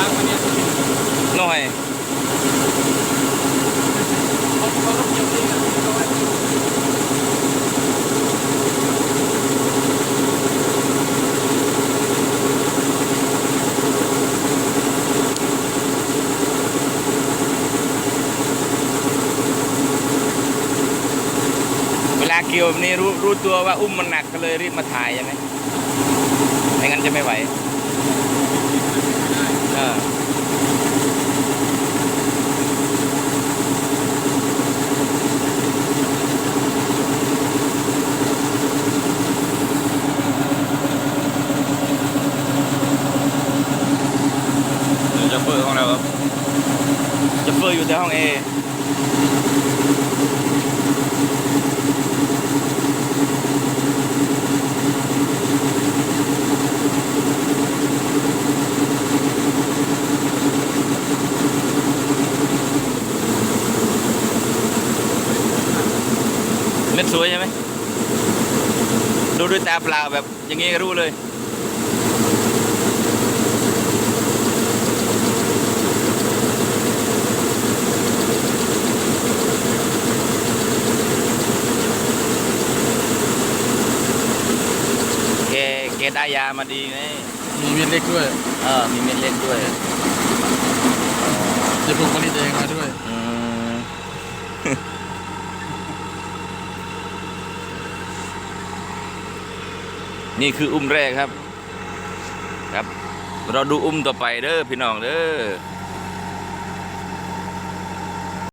ช้างคนนี้หน่อยเขาเขาต้องเกี่เกี่ยวนี่รู้รู้ตัวว่าอุ้มมันหนักก็เลยรีบมาถ่ายใช่ไหมไม่งั้นจะไม่ไหว ออเดี๋ยวจะเฟอร์ของเราครับ จะเฟอร์อยู่แต่ห้องเอ สวยใช่ไหมดูด้วยตาเปล่าแบบอย่างงี้ก็รู้เลยแกแกได้ยามาดีไงมีเม็ดเล็กด้วย เออ มีเม็ดเล็กด้วย จะปลูกผลิตเองมาด้วย อืม นี่คืออุ้มแรกครับ ครับ เราดูอุ้มต่อไปเด้อพี่น้องเด้อ